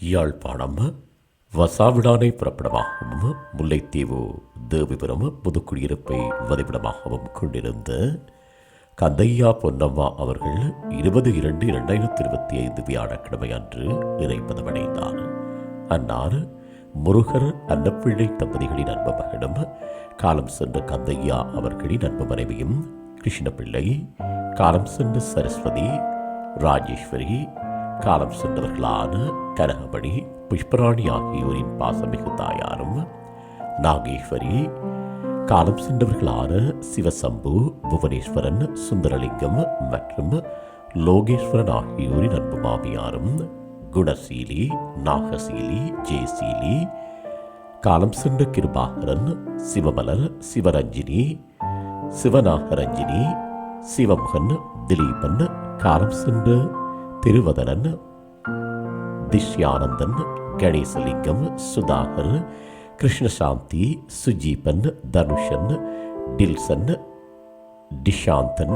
யாழ்ப்பாணம் வசாவிடானை புறப்படமாகவும் முல்லைத்தீவு தேவிபுரம் புதுக்குடியிருப்பை வதிவிடமாகவும் கொண்டிருந்த கந்தையா பொன்னம்மா அவர்கள் இருபது இரண்டு இரண்டாயிரத்தி இருபத்தி ஐந்து வியாழக்கிழமை அன்று இறைப்பதமடைந்தார் அன்னார் முருகர் அன்னப்பிள்ளை தம்பதிகளின் அன்பு மகனும் காலம் சென்ற கந்தையா அவர்களின் அன்பு மனைவியும் கிருஷ்ணபிள்ளை காலம் சென்ற சரஸ்வதி ராஜேஸ்வரி காலம் சென்றவர்களான கனகமணி புஷ்பராணி ஆகியோரின் பாசமிகு தாயாரும் நாகேஸ்வரி காலம் சென்றவர்களான சிவசம்பு புவனேஸ்வரன் சுந்தரலிங்கம் மற்றும் லோகேஸ்வரன் ஆகியோரின் அன்பு மாமியாரும் குணசீலி நாகசீலி ஜெயசீலி காலம் சென்ற கிருபாகரன் சிவமலர் சிவரஞ்சினி சிவநாகரஞ்சினி சிவமுகன் திலீபன் காலம் சென்ற തിരുവതനൻ ദിശ്യാനന്ദൻ ഗണേശലിംഗം സുധാകർ കൃഷ്ണശാന്തി സുജീപൻ ധനുഷൻ ഡിൽസൻ ഡിഷാന്തൻ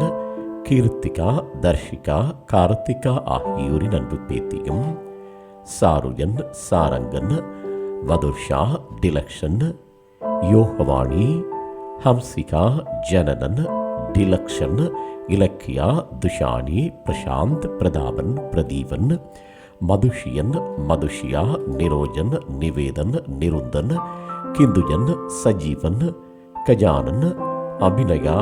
കീർത്തിക ദർശിക കാർത്തിക ആഹിയൂരിന് അൻപു പേത്തിയും സാരംഗൻ വധുഷ ഡിലക്ഷൻ യോഹവാണി ഹംസിക ജനനൻ டிலக்ஷன் இலக்கியா துஷானி பிரசாந்த் பிரதாபன் பிரதீபன் மதுஷியன் மதுஷியா நிரோஜன் நிவேதன் நிருந்தன் கிந்துஜன் சஜீவன் கஜானன் அபிநயா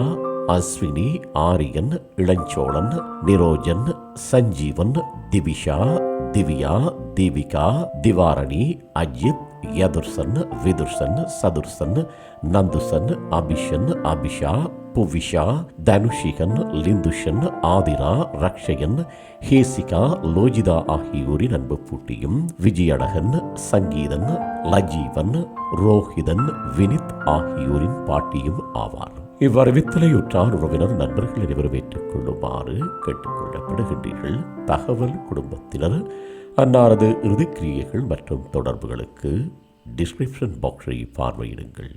அஸ்வினி ஆரியன் இளஞ்சோழன் நிரோஜன் சஞ்சீவன் திவிஷா திவ்யா தீபிகா திவாரணி அஜித் யதுர்சன் விதுர்சன் சதுர்சன் நந்துசன் அபிஷன் அபிஷா புவிஷா தனுஷிகன் லிந்துஷன் ஆதிரா ரக்ஷயன் ஹேசிகா லோஜிதா ஆகியோரின் அன்பு பூட்டியும் விஜயடகன் சங்கீதன் லஜீவன் ரோஹிதன் வினித் ஆகியோரின் பாட்டியும் ஆவார் இவ்வறிவித்தலையுற்றார் உறவினர் நண்பர்கள் அனைவரும் ஏற்றுக்கொள்ளுமாறு கேட்டுக்கொள்ளப்படுகின்றீர்கள் தகவல் குடும்பத்தினர் அன்னாரது இறுதிக்கிரியைகள் மற்றும் தொடர்புகளுக்கு டிஸ்கிரிப்ஷன் பாக்ஸை பார்வையிடுங்கள்